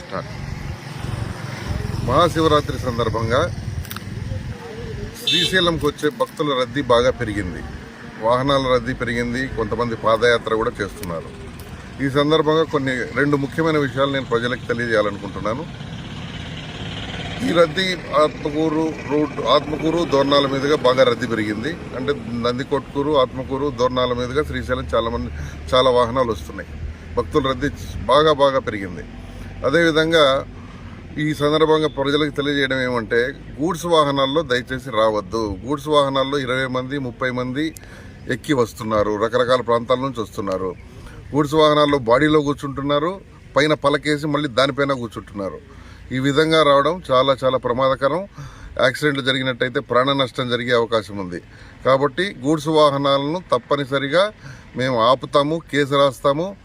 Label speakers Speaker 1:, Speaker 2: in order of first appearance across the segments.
Speaker 1: Start. Mahashivratri సందర్భంగా శ్రీశైలంకి వచ్చే భక్తుల రద్దీ బాగా పెరిగింది. వాహనాల రద్దీ పెరిగింది. కొంతమంది పాదయాత్ర కూడా చేస్తున్నారు. ఈ సందర్భంగా కొన్ని రెండు ముఖ్యమైన విషయాలు నేను ప్రజలకు తెలియజేయాలనుకుంటున్నాను. ఈ రద్దీ ఆత్మకూరు రూట్ ఆత్మకూరు దోర్నాల మీదుగా బాగా రద్దీ పెరిగింది. అంటే నందికొట్కూరు ఆత్మకూరు దోర్నాల మీదుగా శ్రీశైలం చాలామంది చాలా వాహనాలు వస్తున్నాయి. భక్తుల రద్దీ బాగా బాగా పెరిగింది. అదేవిధంగా ఈ సందర్భంగా ప్రజలకు తెలియజేయడం ఏమంటే గూడ్స్ వాహనాల్లో దయచేసి రావద్దు. గూడ్స్ వాహనాల్లో ఇరవై మంది ముప్పై మంది ఎక్కి వస్తున్నారు. రకరకాల ప్రాంతాల నుంచి వస్తున్నారు. గూడ్స్ వాహనాల్లో బాడీలో కూర్చుంటున్నారు. పైన పలకేసి మళ్ళీ దానిపైన కూర్చుంటున్నారు. ఈ విధంగా రావడం చాలా చాలా ప్రమాదకరం. యాక్సిడెంట్లు జరిగినట్టయితే ప్రాణ నష్టం జరిగే అవకాశం ఉంది. కాబట్టి గూడ్స్ వాహనాలను తప్పనిసరిగా మేము ఆపుతాము కేసు రాస్తాము.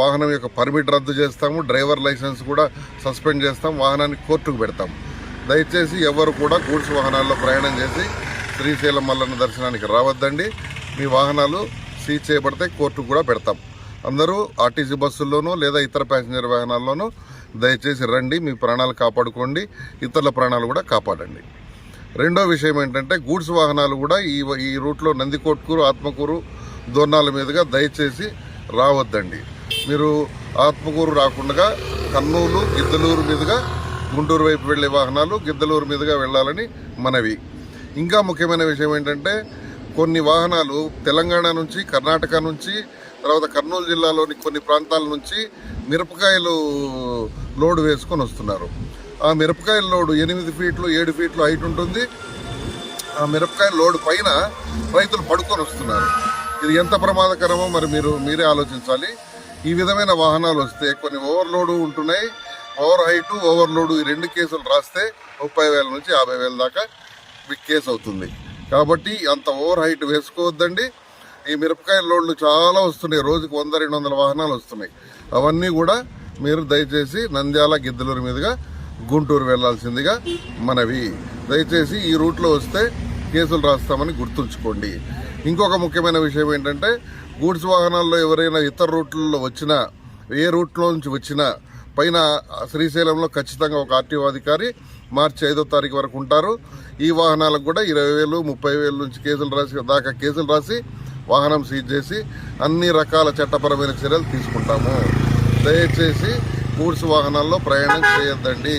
Speaker 1: వాహనం యొక్క పర్మిట్ రద్దు చేస్తాము డ్రైవర్ లైసెన్స్ కూడా సస్పెండ్ చేస్తాం వాహనాన్ని కోర్టుకు పెడతాం. దయచేసి ఎవరు కూడా గూడ్స్ వాహనాల్లో ప్రయాణం చేసి శ్రీశైలం మల్లన్న దర్శనానికి రావద్దండి. మీ వాహనాలు సీజ్ చేయబడితే కోర్టుకు కూడా పెడతాం. అందరూ ఆర్టీసీ బస్సుల్లోనూ లేదా ఇతర ప్యాసింజర్ వాహనాల్లోనూ దయచేసి రండి మీ ప్రాణాలు కాపాడుకోండి ఇతరుల ప్రాణాలు కూడా కాపాడండి. రెండో విషయం ఏంటంటే గూడ్స్ వాహనాలు కూడా ఈ ఈ రూట్లో నందికోట్కూరు ఆత్మకూరు దోర్నాల మీదుగా దయచేసి రావద్దండి. మీరు ఆత్మకూరు రాకుండా కర్నూలు గిద్దలూరు మీదుగా గుంటూరు వైపు వెళ్ళే వాహనాలు గిద్దలూరు మీదుగా వెళ్ళాలని మనవి. ఇంకా ముఖ్యమైన విషయం ఏంటంటే కొన్ని వాహనాలు తెలంగాణ నుంచి కర్ణాటక నుంచి తర్వాత కర్నూలు జిల్లాలోని కొన్ని ప్రాంతాల నుంచి మిరపకాయలు లోడ్ వేసుకొని వస్తున్నారు. ఆ మిరపకాయల లోడు ఎనిమిది ఫీట్లు ఏడు ఫీట్లు హైట్ ఉంటుంది. ఆ మిరపకాయ లోడ్ పైన రైతులు పడుకొని వస్తున్నారు. ఇది ఎంత ప్రమాదకరమో మరి మీరు మీరే ఆలోచించాలి. ఈ విధమైన వాహనాలు వస్తే కొన్ని ఓవర్లోడ్ ఉంటున్నాయి. ఓవర్ హైట్ ఓవర్లోడ్ ఈ రెండు కేసులు రాస్తే ముప్పై వేల నుంచి యాభై వేల దాకా మీకు కేసు అవుతుంది. కాబట్టి అంత ఓవర్ హైట్ వేసుకోవద్దండి. ఈ మిరపకాయ లోడ్లు చాలా వస్తున్నాయి. రోజుకు వంద రెండు వందల వాహనాలు వస్తున్నాయి. అవన్నీ కూడా మీరు దయచేసి నంద్యాల గిద్దలూరు మీదుగా గుంటూరు వెళ్ళాల్సిందిగా మనవి. దయచేసి ఈ రూట్లో వస్తే కేసులు రాస్తామని గుర్తుంచుకోండి. ఇంకొక ముఖ్యమైన విషయం ఏంటంటే గూడ్స్ వాహనాల్లో ఎవరైనా ఇతర రూట్లలో వచ్చినా ఏ రూట్లో నుంచి వచ్చినా పైన శ్రీశైలంలో ఖచ్చితంగా ఒక ఆర్టీఓ అధికారి మార్చి ఐదో తారీఖు వరకు ఉంటారు. ఈ వాహనాలకు కూడా ఇరవై వేలు ముప్పై వేలు నుంచి కేసులు రాసి దాకా కేసులు రాసి వాహనం సీజ్ చేసి అన్ని రకాల చట్టపరమైన చర్యలు తీసుకుంటాము. దయచేసి గూడ్స్ వాహనాల్లో ప్రయాణం చేయొద్దండి.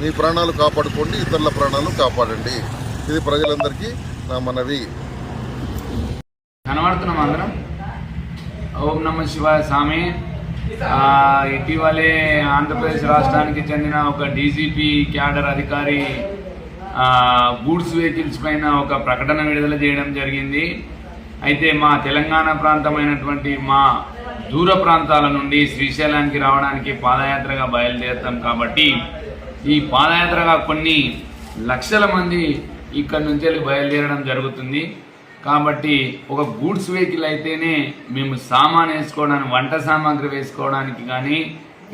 Speaker 1: మీ ప్రాణాలు కాపాడుకోండి ఇతరుల ప్రాణాలు కాపాడండి. ఇది ప్రజలందరికీ నా మనవి.
Speaker 2: కనబడుతున్నాం అందరం. ఓం నమ శివాయ స్వామి. ఇటీవలే ఆంధ్రప్రదేశ్ రాష్ట్రానికి చెందిన ఒక డీజీపీ క్యాడర్ అధికారి గూడ్స్ వెహికల్స్ పైన ఒక ప్రకటన విడుదల చేయడం జరిగింది. అయితే మా తెలంగాణ ప్రాంతమైనటువంటి మా దూర ప్రాంతాల నుండి శ్రీశైలానికి రావడానికి పాదయాత్రగా బయలుదేరుతాం కాబట్టి ఈ పాదయాత్రగా కొన్ని లక్షల మంది ఇక్కడ నుంచి వెళ్ళి బయలుదేరడం జరుగుతుంది. కాబట్టి ఒక గూడ్స్ వెహికల్ అయితేనే మేము సామాన్ వేసుకోవడానికి వంట సామాగ్రి వేసుకోవడానికి కానీ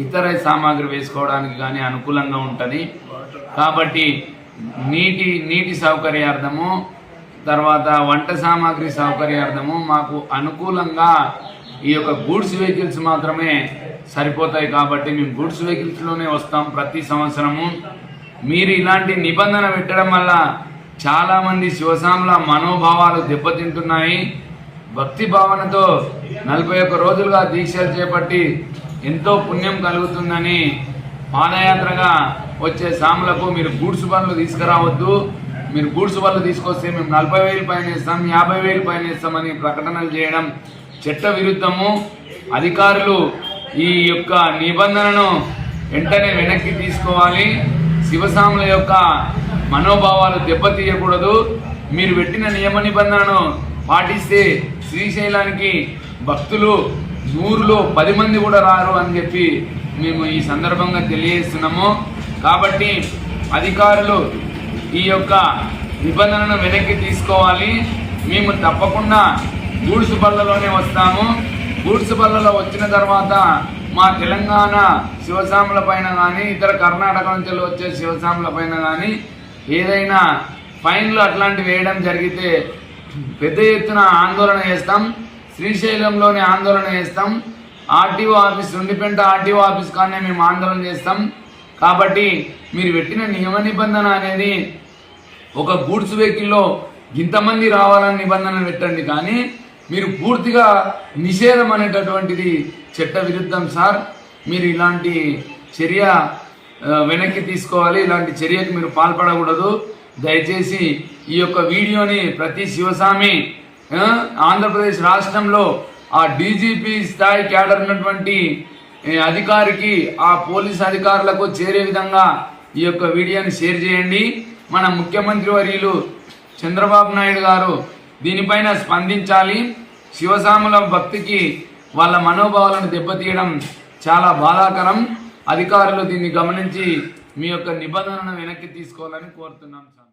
Speaker 2: ఇతర సామాగ్రి వేసుకోవడానికి కానీ అనుకూలంగా ఉంటుంది. కాబట్టి నీటి నీటి సౌకర్యార్థము తర్వాత వంట సామాగ్రి సౌకర్యార్థము మాకు అనుకూలంగా ఈ యొక్క గూడ్స్ వెహికల్స్ మాత్రమే సరిపోతాయి. కాబట్టి మేము గూడ్స్ వెహికల్స్లోనే వస్తాం ప్రతి సంవత్సరము. మీరు ఇలాంటి నిబంధన పెట్టడం వల్ల చాలామంది శివసాముల మనోభావాలు దెబ్బతింటున్నాయి. భక్తి భావనతో నలభై ఒక్క రోజులుగా దీక్షలు చేపట్టి ఎంతో పుణ్యం కలుగుతుందని పాదయాత్రగా వచ్చే సాములకు మీరు గూడ్స్ బండ్లు తీసుకురావద్దు. మీరు గూడ్స్ బండ్లు తీసుకొస్తే మేము నలభై వేలు పైన ఇస్తాం యాభై వేలు పైన ఇస్తామని ప్రకటనలు చేయడం చట్ట విరుద్ధము. అధికారులు ఈ యొక్క నిబంధనను వెంటనే వెనక్కి తీసుకోవాలి. శివసాముల యొక్క మనోభావాలు దెబ్బతీయకూడదు. మీరు పెట్టిన నియమ నిబంధనను పాటిస్తే శ్రీశైలానికి భక్తులు నూరులో పది మంది కూడా రారు అని చెప్పి మేము ఈ సందర్భంగా తెలియజేస్తున్నాము. కాబట్టి అధికారులు ఈ యొక్క నిబంధనను వెనక్కి తీసుకోవాలి. మేము తప్పకుండా గూడ్సు బళ్ళలోనే వస్తాము. గూడ్సు బళ్ళలో వచ్చిన తర్వాత మా తెలంగాణ శివసాముల పైన కానీ ఇతర కర్ణాటక నుంచి వచ్చే శివసాముల పైన కానీ ఏదైనా ఫైన్లు అట్లాంటివి వేయడం జరిగితే పెద్ద ఎత్తున ఆందోళన చేస్తాం. శ్రీశైలంలోనే ఆందోళన చేస్తాం. ఆర్టీఓ ఆఫీస్ రెండుపెంట ఆర్టీఓ ఆఫీస్ కానీ మేము ఆందోళన చేస్తాం. కాబట్టి మీరు పెట్టిన నియమ నిబంధన అనేది ఒక గూడ్స్ వెహికల్లో ఇంతమంది రావాలని నిబంధన పెట్టండి. కానీ మీరు పూర్తిగా నిషేధం అనేటటువంటిది చట్ట విరుద్ధం సార్. మీరు ఇలాంటి చర్య వెనక్కి తీసుకోవాలి. ఇలాంటి చర్యకు మీరు పాల్పడకూడదు. దయచేసి ఈ యొక్క వీడియోని ప్రతి శివస్వామి ఆంధ్రప్రదేశ్ రాష్ట్రంలో ఆ డీజీపీ స్థాయి క్యాడర్ ఉన్నటువంటి అధికారికి ఆ పోలీస్ అధికారులకు చేరే విధంగా ఈ యొక్క వీడియోని షేర్ చేయండి. మన ముఖ్యమంత్రి వర్యులు చంద్రబాబు నాయుడు గారు దీనిపైన స్పందించాలి. శివసాముల భక్తికి వాళ్ళ మనోభావాలను దెబ్బతీయడం చాలా బాధాకరం. అధికారులు దీన్ని గమనించి మీ యొక్క నిబంధనను వెనక్కి తీసుకోవాలని కోరుతున్నాం సార్.